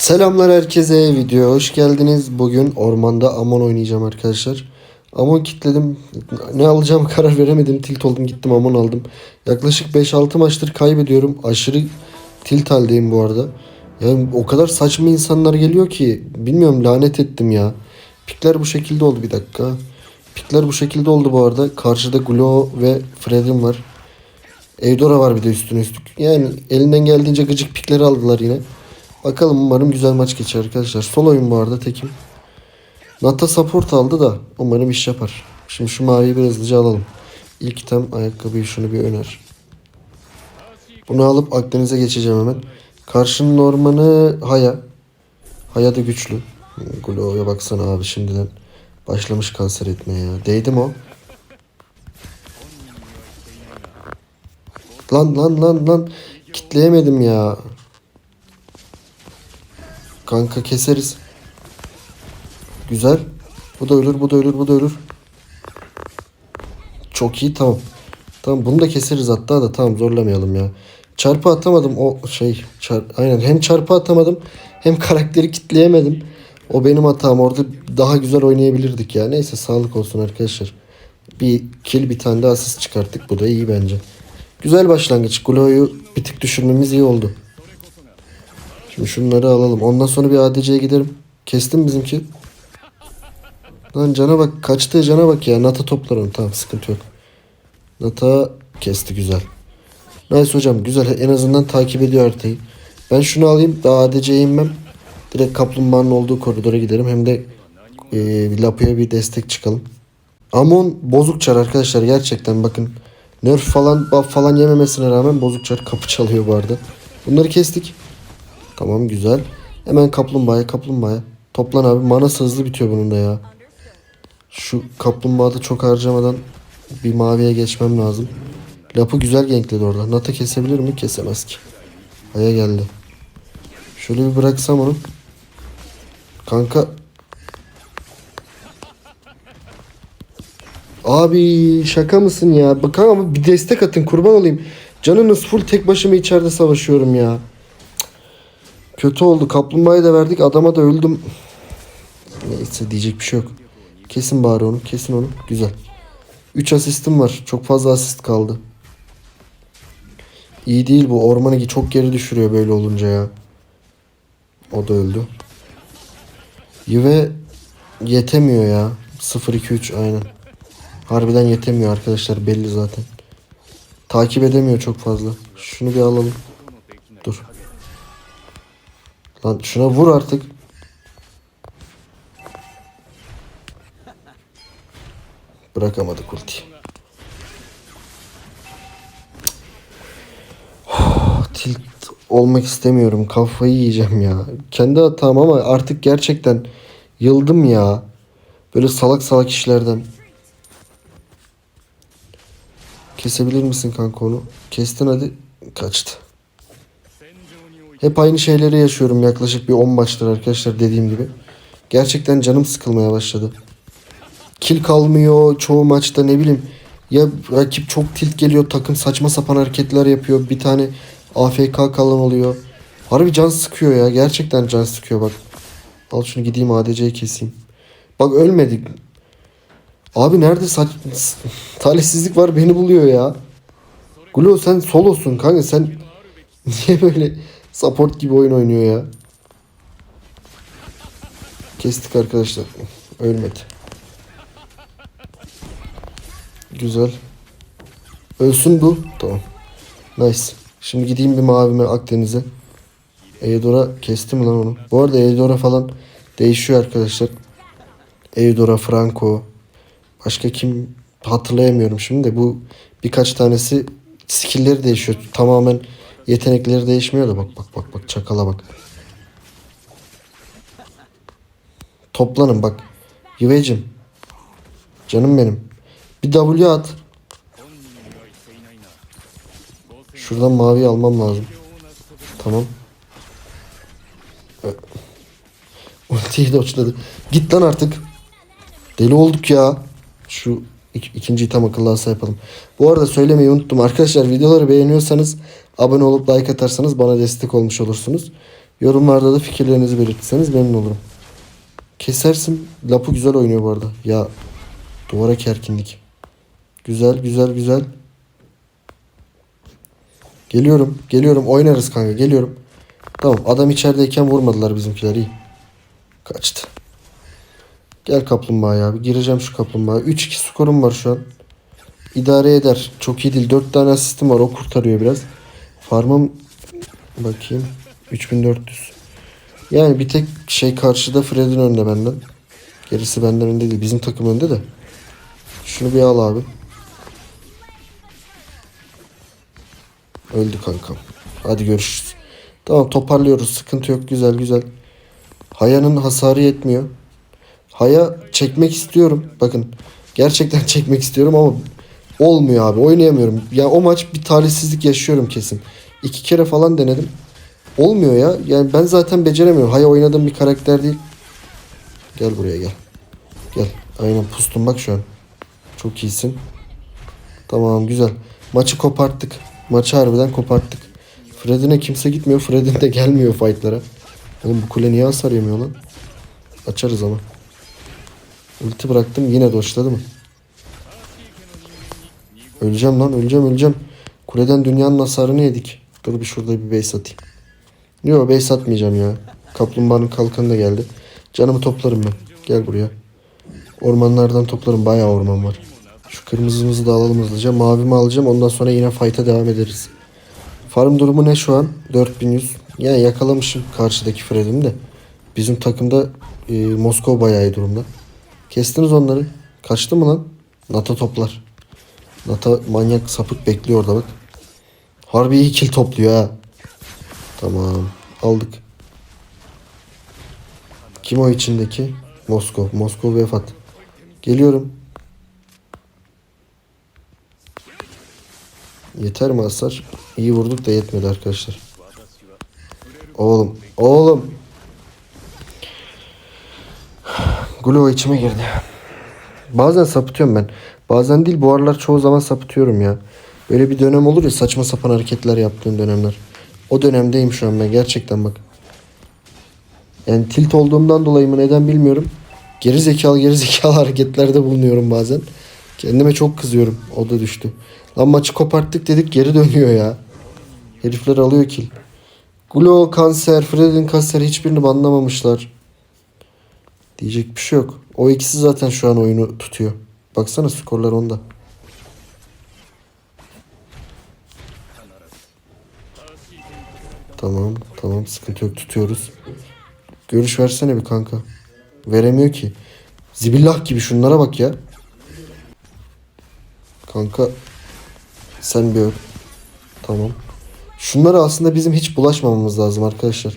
Selamlar herkese videoya hoş geldiniz. Bugün ormanda Amon oynayacağım arkadaşlar. Amon kitledim. Ne alacağım karar veremedim. Tilt oldum gittim Amon aldım. Yaklaşık 5-6 maçtır kaybediyorum. Aşırı tilt haldeyim bu arada. Yani o kadar saçma insanlar geliyor ki bilmiyorum lanet ettim ya. Pikler bu şekilde oldu bir dakika. Pikler bu şekilde oldu bu arada. Karşıda Glo ve Fred'im var. Eudora var bir de üstüne üstlük. Yani elinden geldiğince gıcık pikleri aldılar yine. Bakalım umarım güzel maç geçer arkadaşlar. Sol oyun bu arada tekim. Nata support aldı da umarım iş yapar. Şimdi şu maviyi bir hızlıca alalım. İlk item ayakkabıyı şunu bir öner. Bunu alıp Akdeniz'e geçeceğim hemen. Karşının ormanı Haya. Haya da güçlü. Glo'ya baksana abi şimdiden. Başlamış kanser etmeye ya. Değdi mi o? Lan lan lan lan. Kitleyemedim ya. Kanka keseriz. Güzel. Bu da ölür, bu da ölür, bu da ölür. Çok iyi tamam. Tamam bunu da keseriz hatta da tamam zorlamayalım ya. Çarpı atamadım o şey. Çar, aynen hem çarpı atamadım hem karakteri kitleyemedim. O benim hatam orada daha güzel oynayabilirdik ya. Neyse sağlık olsun arkadaşlar. Bir kill bir tane de asist çıkarttık. Bu da iyi bence. Güzel başlangıç. Glo'yu bir tık düşürmemiz iyi oldu. Şimdi şunları alalım. Ondan sonra bir ADC'ye giderim. Kestim bizimki. Lan cana bak. Kaçtığı cana bak ya. Nata toplar onu. Tamam sıkıntı yok. Nata kesti güzel. Nice hocam. Güzel. En azından takip ediyor haritayı. Ben şunu alayım. Daha ADC'ye inmem. Direkt kaplumbağanın olduğu koridora giderim. Hem de e, Lapu'ya bir destek çıkalım. Amon bozuk çar arkadaşlar. Gerçekten bakın. Nerf falan buff falan yememesine rağmen bozuk çar kapı çalıyor bu arada. Bunları kestik. Tamam güzel. Hemen kaplumbağaya kaplumbağaya. Toplan abi. Manası hızlı bitiyor bunun da ya. Şu kaplumbağada çok harcamadan bir maviye geçmem lazım. Lapı güzel gankledi orada. Nata kesebilir mi? Kesemez ki. Aya geldi. Şöyle bir bıraksam onu. Kanka. Abi şaka mısın ya? Bakın ama bir destek atın kurban olayım. Canınız full tek başıma içeride savaşıyorum ya. Kötü oldu. Kaplumbağayı da verdik. Adama da öldüm. Neyse diyecek bir şey yok. Kesin bari onu. Kesin onu. Güzel. 3 asistim var. Çok fazla asist kaldı. İyi değil bu. Ormanı çok geri düşürüyor böyle olunca ya. O da öldü. Yüve yetemiyor ya. 0-2-3 aynen. Harbiden yetemiyor arkadaşlar belli zaten. Takip edemiyor çok fazla. Şunu bir alalım. Dur. Lan şuna vur artık. Bırakamadık ulti. Tilt olmak istemiyorum. Kafayı yiyeceğim ya. Kendi hatam ama artık gerçekten yıldım ya. Böyle salak salak işlerden. Kesebilir misin kanka onu? Kestin hadi. Kaçtı. Hep aynı şeyleri yaşıyorum yaklaşık bir 10 maçtır arkadaşlar dediğim gibi. Gerçekten canım sıkılmaya başladı. Kill kalmıyor çoğu maçta ne bileyim. Ya rakip çok tilt geliyor takım saçma sapan hareketler yapıyor. Bir tane AFK kalan oluyor. Harbi can sıkıyor ya. Gerçekten can sıkıyor bak. Al şunu gideyim ADC'yi keseyim. Bak ölmedik. Abi nerede saç... talihsizlik var beni buluyor ya. Glo sen solosun kanka sen niye böyle support gibi oyun oynuyor ya. Kestik arkadaşlar. Ölmedi. Güzel. Ölsün bu. Tamam. Nice. Şimdi gideyim bir mavime Akdeniz'e. Eudora kesti mi lan onu? Bu arada Eudora falan değişiyor arkadaşlar. Eudora, Franco. Başka kim hatırlayamıyorum şimdi de bu birkaç tanesi skill'leri değişiyor. Tamamen yetenekleri değişmiyor da bak bak bak bak çakala bak. Toplanın bak. Yüvecim. Canım benim. Bir W at. Şuradan mavi almam lazım. Tamam. Evet. Ultiyi doçladı. Git lan artık. Deli olduk ya. Şu ik- ikinci tam akıllı asa yapalım. Bu arada söylemeyi unuttum. Arkadaşlar videoları beğeniyorsanız abone olup like atarsanız bana destek olmuş olursunuz. Yorumlarda da fikirlerinizi belirtirseniz memnun olurum. Kesersin. Lapu güzel oynuyor bu arada. Ya duvara kerkindik. Güzel güzel güzel. Geliyorum. Geliyorum. Oynarız kanka. Geliyorum. Tamam. Adam içerideyken vurmadılar bizimkiler. iyi. Kaçtı. Gel kaplumbağa ya. Gireceğim şu kaplumbağa. 3-2 skorum var şu an. İdare eder. Çok iyi değil. 4 tane asistim var. O kurtarıyor biraz. Farmım bakayım. 3400. Yani bir tek şey karşıda Fred'in önünde benden. Gerisi benden önde değil. Bizim takım önde de. Şunu bir al abi. Öldü kankam. Hadi görüşürüz. Tamam toparlıyoruz. Sıkıntı yok. Güzel güzel. Haya'nın hasarı yetmiyor. Haya çekmek istiyorum. Bakın. Gerçekten çekmek istiyorum ama olmuyor abi. Oynayamıyorum. Ya o maç bir talihsizlik yaşıyorum kesin. İki kere falan denedim. Olmuyor ya. Yani ben zaten beceremiyorum. Haya oynadığım bir karakter değil. Gel buraya gel. Gel. Aynen pustum bak şu an. Çok iyisin. Tamam güzel. Maçı koparttık. Maçı harbiden koparttık. Fred'ine kimse gitmiyor. Fred'in de gelmiyor fightlara. Oğlum bu kule niye hasar yemiyor lan? Açarız ama. Ulti bıraktım yine doşladı mı? Öleceğim lan öleceğim öleceğim. Kuleden dünyanın hasarını yedik. Dur bir şurada bir base atayım. Yok base atmayacağım ya. Kaplumbağanın kalkanı da geldi. Canımı toplarım ben. Gel buraya. Ormanlardan toplarım. Bayağı orman var. Şu kırmızımızı da alalım hızlıca. Mavimi alacağım. Ondan sonra yine fight'a devam ederiz. Farm durumu ne şu an? 4100. Yani yakalamışım karşıdaki Fred'imi de. Bizim takımda e, Moskova bayağı iyi durumda. Kestiniz onları. Kaçtı mı lan? Nata toplar. Nata manyak sapık bekliyor orada bak. Harbi iyi kill topluyor ha. Tamam. Aldık. Kim o içindeki? Moskov. Moskov vefat. Geliyorum. Yeter mi hasar? İyi vurduk da yetmedi arkadaşlar. Oğlum. Oğlum. Glow içime girdi. Bazen sapıtıyorum ben. Bazen değil bu aralar çoğu zaman sapıtıyorum ya. Böyle bir dönem olur ya saçma sapan hareketler yaptığın dönemler. O dönemdeyim şu an ben gerçekten bak. Yani tilt olduğumdan dolayı mı neden bilmiyorum. Geri zekalı geri zekalı hareketlerde bulunuyorum bazen. Kendime çok kızıyorum. O da düştü. Lan maçı koparttık dedik geri dönüyor ya. Herifler alıyor kill. Glo kanser, Fred'in kanser hiçbirini banlamamışlar. Diyecek bir şey yok. O ikisi zaten şu an oyunu tutuyor. Baksana skorlar onda. Tamam tamam sıkıntı yok tutuyoruz. Görüş versene bir kanka. Veremiyor ki. Zibillah gibi şunlara bak ya. Kanka sen bir öl. Tamam. Şunlara aslında bizim hiç bulaşmamamız lazım arkadaşlar.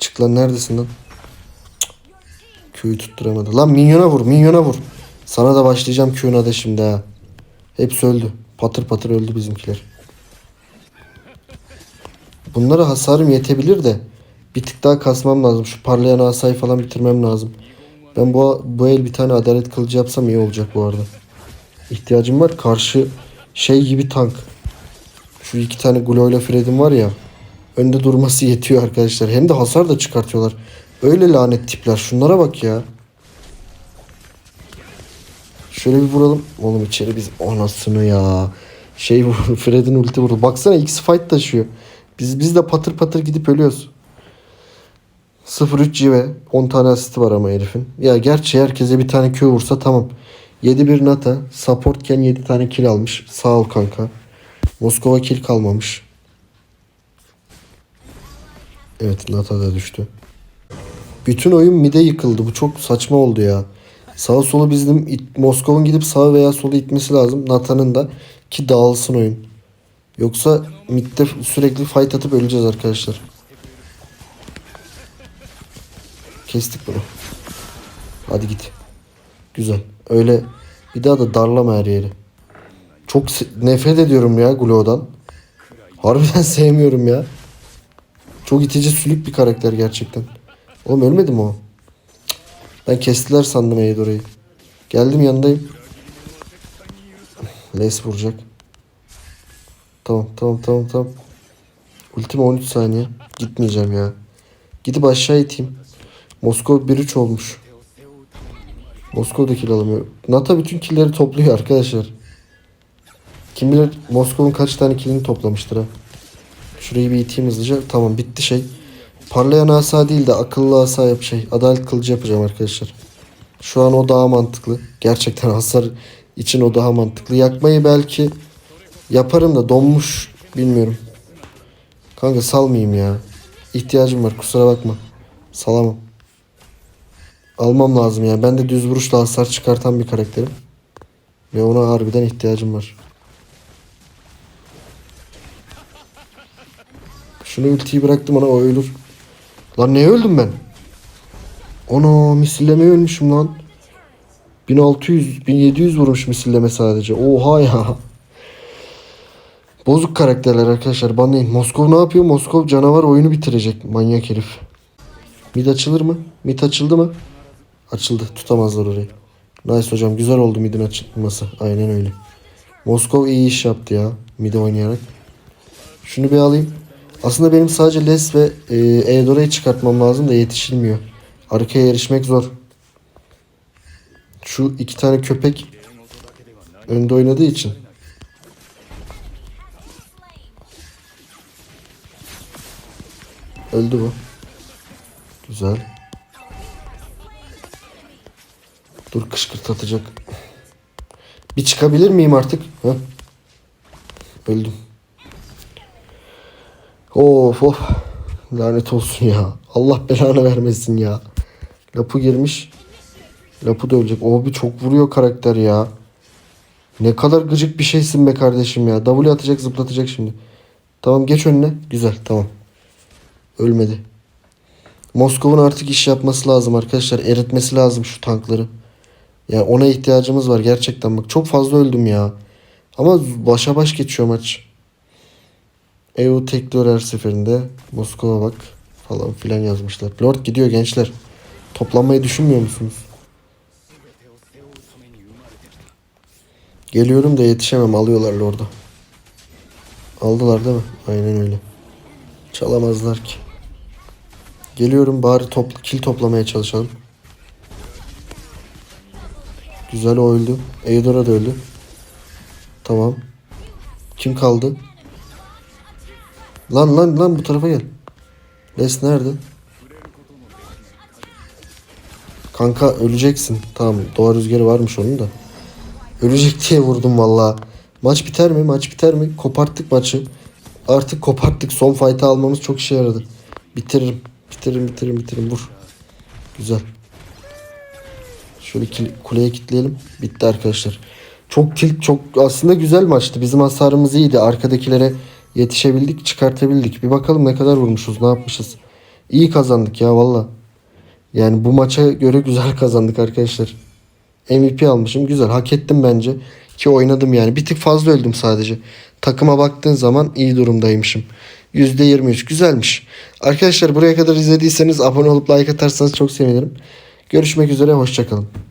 Çık lan neredesin lan? Q'yu tutturamadı. Lan minyona vur minyona vur. Sana da başlayacağım Q'na da şimdi ha. Hepsi öldü. Patır patır öldü bizimkiler. Bunlara hasarım yetebilir de bir tık daha kasmam lazım. Şu parlayan asayı falan bitirmem lazım. Ben bu, bu el bir tane adalet kılıcı yapsam iyi olacak bu arada. İhtiyacım var. Karşı şey gibi tank. Şu iki tane Glow ile Fred'in var ya. Önde durması yetiyor arkadaşlar. Hem de hasar da çıkartıyorlar. Öyle lanet tipler. Şunlara bak ya. Şöyle bir vuralım. Oğlum içeri biz anasını ya. Şey vurdu. Fred'in ulti vurdu. Baksana ikisi fight taşıyor. Biz biz de patır patır gidip ölüyoruz. 0-3 cive. 10 tane asisti var ama herifin. Ya gerçi herkese bir tane Q vursa tamam. 7-1 Nata. Supportken 7 tane kill almış. Sağ ol kanka. Moskova kill kalmamış. Evet Nata da düştü. Bütün oyun mide yıkıldı. Bu çok saçma oldu ya. Sağ solu bizim it- Moskova'nın gidip sağa veya sola itmesi lazım. Nata'nın da ki dağılsın oyun. Yoksa midde sürekli fight atıp öleceğiz arkadaşlar. Kestik bunu. Hadi git. Güzel. Öyle bir daha da darlama her yeri. Çok nefret ediyorum ya Glow'dan. Harbiden sevmiyorum ya. Çok itici sülük bir karakter gerçekten. Oğlum ölmedi mi o? Ben kestiler sandım Eidora'yı. Geldim yanındayım. Les vuracak. Tamam tamam tamam tamam. Ultima 13 saniye. Gitmeyeceğim ya. Gidip aşağı iteyim. Moskova 1-3 olmuş. Moskova da kill alamıyor. Nata bütün killleri topluyor arkadaşlar. Kim bilir Moskova'nın kaç tane killini toplamıştır ha. Şurayı bir iteyim hızlıca. Tamam bitti şey. Parlayan asa değil de akıllı asa yap şey. Adalet kılıcı yapacağım arkadaşlar. Şu an o daha mantıklı. Gerçekten hasar için o daha mantıklı. Yakmayı belki yaparım da donmuş bilmiyorum. Kanka salmayayım ya. İhtiyacım var kusura bakma. Salamam. Almam lazım ya. Ben de düz vuruşla hasar çıkartan bir karakterim. Ve ona harbiden ihtiyacım var. Şunu ultiyi bıraktım ona o ölür. Lan ne öldüm ben? Ana misillemeye ölmüşüm lan. 1600 1700 vurmuş misilleme sadece. Oha ya. Bozuk karakterler arkadaşlar banlayın. Moskov ne yapıyor? Moskov canavar oyunu bitirecek. Manyak herif. Mid açılır mı? Mid açıldı mı? Açıldı. Tutamazlar orayı. Nice hocam. Güzel oldu midin açılması. Aynen öyle. Moskov iyi iş yaptı ya. Mid oynayarak. Şunu bir alayım. Aslında benim sadece Les ve e, Eudora'yı çıkartmam lazım da yetişilmiyor. Arkaya erişmek zor. Şu iki tane köpek önde oynadığı için. Öldü bu. Güzel. Dur kışkırtatacak. Bir çıkabilir miyim artık? Heh. Öldüm. Of of. Lanet olsun ya. Allah belanı vermesin ya. Lapu girmiş. Lapu da ölecek. O bir çok vuruyor karakter ya. Ne kadar gıcık bir şeysin be kardeşim ya. W atacak zıplatacak şimdi. Tamam geç önüne. Güzel tamam. Ölmedi. Moskova'nın artık iş yapması lazım arkadaşlar. Eritmesi lazım şu tankları. Yani ona ihtiyacımız var gerçekten bak. Çok fazla öldüm ya. Ama başa baş geçiyor maç. EU tekliyor her seferinde. Moskova bak falan filan yazmışlar. Lord gidiyor gençler. Toplanmayı düşünmüyor musunuz? Geliyorum da yetişemem. Alıyorlar Lord'u. Aldılar değil mi? Aynen öyle. Çalamazlar ki. Geliyorum bari topla, kill toplamaya çalışalım. Güzel o öldü. Eudora da öldü. Tamam. Kim kaldı? Lan lan lan bu tarafa gel. Les nerede? Kanka öleceksin. Tamam doğa rüzgarı varmış onun da. Ölecek diye vurdum valla. Maç biter mi? Maç biter mi? Koparttık maçı. Artık koparttık. Son fight'ı almamız çok işe yaradı. Bitiririm. Bitiririm bitiririm bitiririm. Vur. Güzel. Şöyle kuleye kilitleyelim. Bitti arkadaşlar. Çok tilt çok aslında güzel maçtı. Bizim hasarımız iyiydi. Arkadakilere yetişebildik, çıkartabildik. Bir bakalım ne kadar vurmuşuz, ne yapmışız. İyi kazandık ya valla. Yani bu maça göre güzel kazandık arkadaşlar. MVP almışım. Güzel. Hak ettim bence. Ki oynadım yani. Bir tık fazla öldüm sadece. Takıma baktığın zaman iyi durumdaymışım. %23 güzelmiş. Arkadaşlar buraya kadar izlediyseniz abone olup like atarsanız çok sevinirim. Görüşmek üzere. Hoşçakalın.